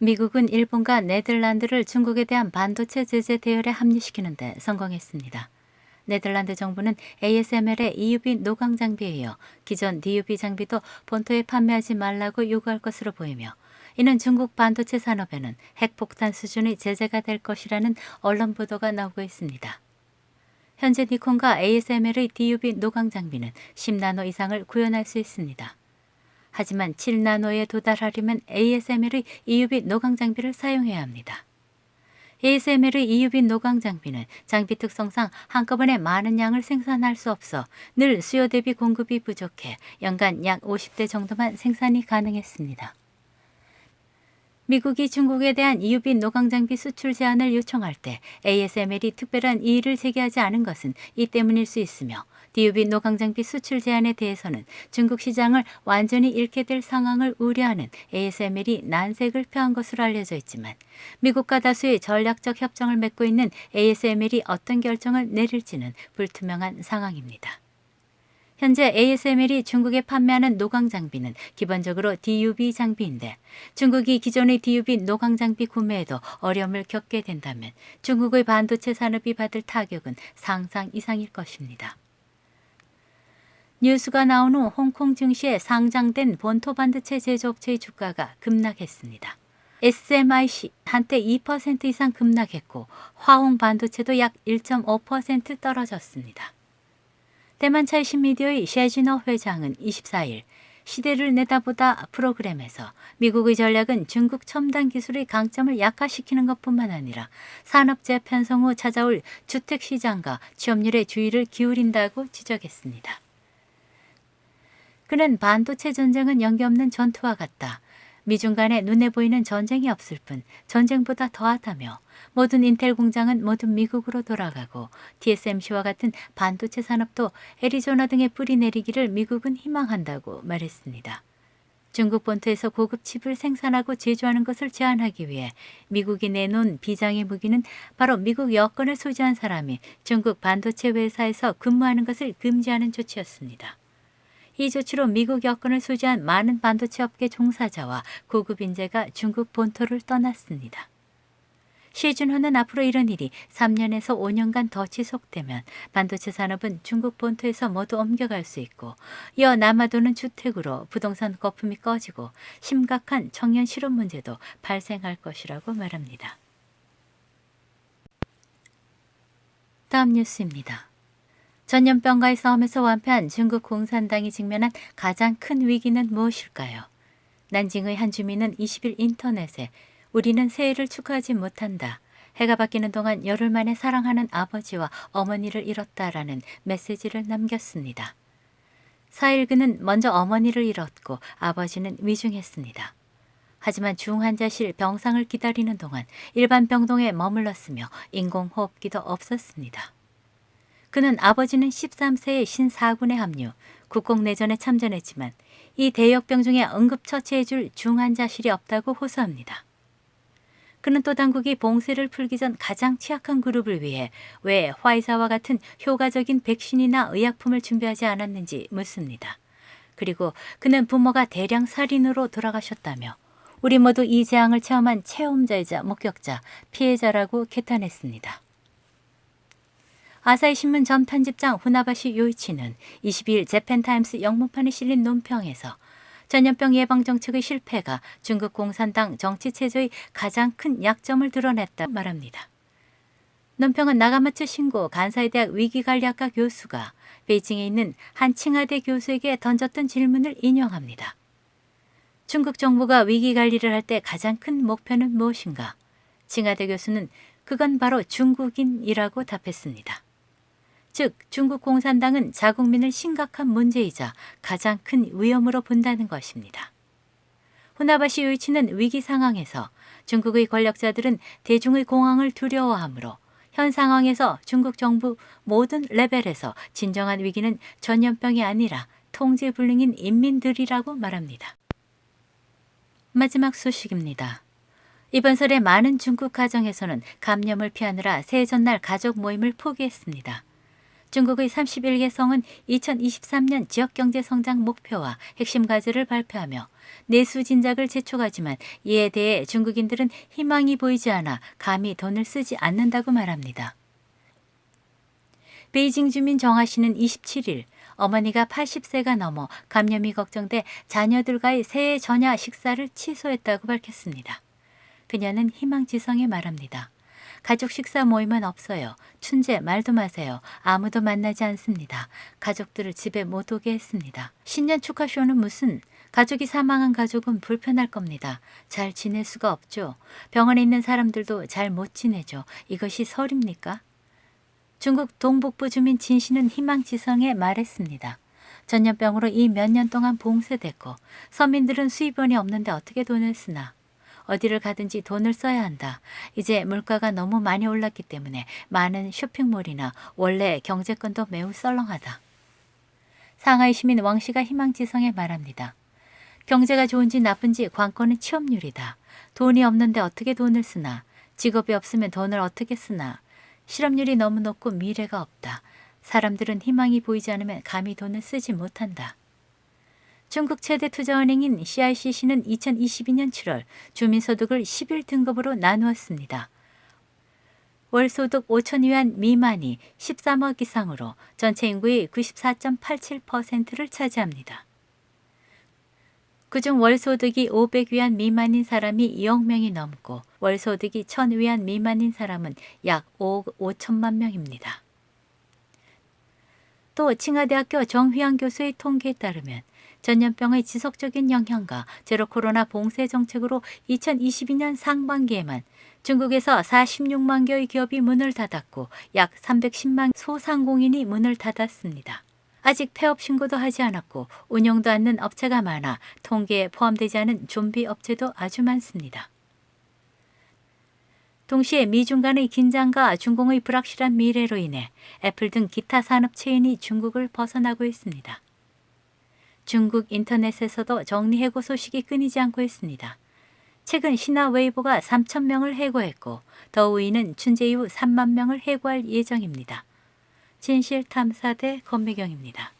미국은 일본과 네덜란드를 중국에 대한 반도체 제재 대열에 합류시키는 데 성공했습니다. 네덜란드 정부는 ASML의 EUV 노광 장비에 이어 기존 DUV 장비도 본토에 판매하지 말라고 요구할 것으로 보이며 이는 중국 반도체 산업에는 핵폭탄 수준의 제재가 될 것이라는 언론 보도가 나오고 있습니다. 현재 니콘과 ASML의 DUV 노광 장비는 10나노 이상을 구현할 수 있습니다. 하지만 7나노에 도달하려면 ASML의 EUV 노광 장비를 사용해야 합니다. ASML의 EUV 노광 장비는 장비 특성상 한꺼번에 많은 양을 생산할 수 없어 늘 수요 대비 공급이 부족해 연간 약 50대 정도만 생산이 가능했습니다. 미국이 중국에 대한 EUV 노광 장비 수출 제한을 요청할 때 ASML이 특별한 이의를 제기하지 않은 것은 이 때문일 수 있으며 DUV 노광 장비 수출 제한에 대해서는 중국 시장을 완전히 잃게 될 상황을 우려하는 ASML이 난색을 표한 것으로 알려져 있지만 미국과 다수의 전략적 협정을 맺고 있는 ASML이 어떤 결정을 내릴지는 불투명한 상황입니다. 현재 ASML이 중국에 판매하는 노광 장비는 기본적으로 DUV 장비인데 중국이 기존의 DUV 노광 장비 구매에도 어려움을 겪게 된다면 중국의 반도체 산업이 받을 타격은 상상 이상일 것입니다. 뉴스가 나온 후 홍콩 증시에 상장된 본토 반도체 제조업체의 주가가 급락했습니다. SMIC 한때 2% 이상 급락했고 화홍 반도체도 약 1.5% 떨어졌습니다. 대만 차이신 미디어의 셰진어 회장은 24일 시대를 내다보다 프로그램에서 미국의 전략은 중국 첨단 기술의 강점을 약화시키는 것뿐만 아니라 산업 재 편성 후 찾아올 주택 시장과 취업률에 주의를 기울인다고 지적했습니다. 그는 반도체 전쟁은 연기 없는 전투와 같다. 미중 간에 눈에 보이는 전쟁이 없을 뿐 전쟁보다 더하다며 모든 인텔 공장은 모두 미국으로 돌아가고 TSMC와 같은 반도체 산업도 애리조나 등에 뿌리 내리기를 미국은 희망한다고 말했습니다. 중국 본토에서 고급 칩을 생산하고 제조하는 것을 제한하기 위해 미국이 내놓은 비장의 무기는 바로 미국 여권을 소지한 사람이 중국 반도체 회사에서 근무하는 것을 금지하는 조치였습니다. 이 조치로 미국 여권을 소지한 많은 반도체 업계 종사자와 고급 인재가 중국 본토를 떠났습니다. 시준호는 앞으로 이런 일이 3년에서 5년간 더 지속되면 반도체 산업은 중국 본토에서 모두 옮겨갈 수 있고 이어 남아도는 주택으로 부동산 거품이 꺼지고 심각한 청년 실업 문제도 발생할 것이라고 말합니다. 다음 뉴스입니다. 전염병과의 싸움에서 완패한 중국 공산당이 직면한 가장 큰 위기는 무엇일까요? 난징의 한 주민은 20일 인터넷에 우리는 새해를 축하하지 못한다. 해가 바뀌는 동안 열흘 만에 사랑하는 아버지와 어머니를 잃었다라는 메시지를 남겼습니다. 4일 그는 먼저 어머니를 잃었고 아버지는 위중했습니다. 하지만 중환자실 병상을 기다리는 동안 일반 병동에 머물렀으며 인공호흡기도 없었습니다. 그는 아버지는 13세의 신사군에 합류, 국공내전에 참전했지만 이 대역병 중에 응급처치해줄 중환자실이 없다고 호소합니다. 그는 또 당국이 봉쇄를 풀기 전 가장 취약한 그룹을 위해 왜 화이자와 같은 효과적인 백신이나 의약품을 준비하지 않았는지 묻습니다. 그리고 그는 부모가 대량 살인으로 돌아가셨다며 우리 모두 이 재앙을 체험한 체험자이자 목격자, 피해자라고 개탄했습니다. 아사히 신문 전 편집장 후나바시 요이치는 22일 재팬타임스 영문판에 실린 논평에서 전염병 예방 정책의 실패가 중국 공산당 정치 체제의 가장 큰 약점을 드러냈다 말합니다. 논평은 나가마츠 신고 간사이 대학 위기관리학과 교수가 베이징에 있는 한 칭하대 교수에게 던졌던 질문을 인용합니다. 중국 정부가 위기 관리를 할 때 가장 큰 목표는 무엇인가? 칭하대 교수는 그건 바로 중국인이라고 답했습니다. 즉 중국 공산당은 자국민을 심각한 문제이자 가장 큰 위험으로 본다는 것입니다. 후나바시 요이치는 위기 상황에서 중국의 권력자들은 대중의 공황을 두려워하므로 현 상황에서 중국 정부 모든 레벨에서 진정한 위기는 전염병이 아니라 통제 불능인 인민들이라고 말합니다. 마지막 소식입니다. 이번 설에 많은 중국 가정에서는 감염을 피하느라 새해 전날 가족 모임을 포기했습니다. 중국의 31개 성은 2023년 지역경제 성장 목표와 핵심 과제를 발표하며 내수 진작을 재촉하지만 이에 대해 중국인들은 희망이 보이지 않아 감히 돈을 쓰지 않는다고 말합니다. 베이징 주민 정아 씨는 27일 어머니가 80세가 넘어 감염이 걱정돼 자녀들과의 새해 전야 식사를 취소했다고 밝혔습니다. 그녀는 희망지성에 말합니다. 가족 식사 모임은 없어요. 춘제 말도 마세요. 아무도 만나지 않습니다. 가족들을 집에 못 오게 했습니다. 신년 축하쇼는 무슨 가족이 사망한 가족은 불편할 겁니다. 잘 지낼 수가 없죠. 병원에 있는 사람들도 잘 못 지내죠. 이것이 설입니까? 중국 동북부 주민 진 씨는 희망지성에 말했습니다. 전염병으로 이 몇 년 동안 봉쇄됐고 서민들은 수입원이 없는데 어떻게 돈을 쓰나. 어디를 가든지 돈을 써야 한다. 이제 물가가 너무 많이 올랐기 때문에 많은 쇼핑몰이나 원래 경제권도 매우 썰렁하다. 상하이 시민 왕 씨가 희망지성에 말합니다. 경제가 좋은지 나쁜지 관건은 취업률이다. 돈이 없는데 어떻게 돈을 쓰나. 직업이 없으면 돈을 어떻게 쓰나. 실업률이 너무 높고 미래가 없다. 사람들은 희망이 보이지 않으면 감히 돈을 쓰지 못한다. 중국 최대 투자은행인 CICC는 2022년 7월 주민소득을 11등급으로 나누었습니다. 월소득 5천 위안 미만이 13억 이상으로 전체 인구의 94.87%를 차지합니다. 그중 월소득이 500위안 미만인 사람이 2억 명이 넘고 월소득이 1000위안 미만인 사람은 약 5억 5천만 명입니다. 또 칭하대학교 정휘양 교수의 통계에 따르면 전염병의 지속적인 영향과 제로 코로나 봉쇄 정책으로 2022년 상반기에만 중국에서 46만 개의 기업이 문을 닫았고 약 310만 소상공인이 문을 닫았습니다. 아직 폐업 신고도 하지 않았고 운영도 않는 업체가 많아 통계에 포함되지 않은 좀비 업체도 아주 많습니다. 동시에 미중 간의 긴장과 중공의 불확실한 미래로 인해 애플 등 기타 산업 체인이 중국을 벗어나고 있습니다. 중국 인터넷에서도 정리 해고 소식이 끊이지 않고 있습니다. 최근 신화 웨이보가 3천 명을 해고했고 더우이는 춘제 이후 3만 명을 해고할 예정입니다. 진실탐사대 권미경입니다.